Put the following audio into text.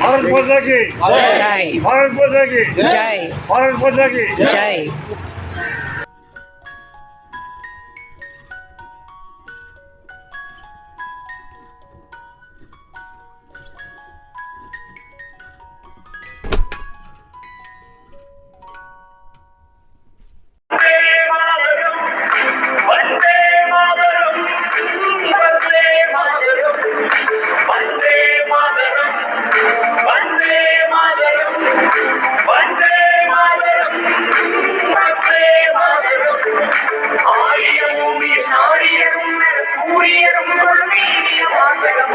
ভারত মাতা কি? জয়। ভারত মাতা কি? জয়। ভারত মাতা কি? জয়। for me, I was like a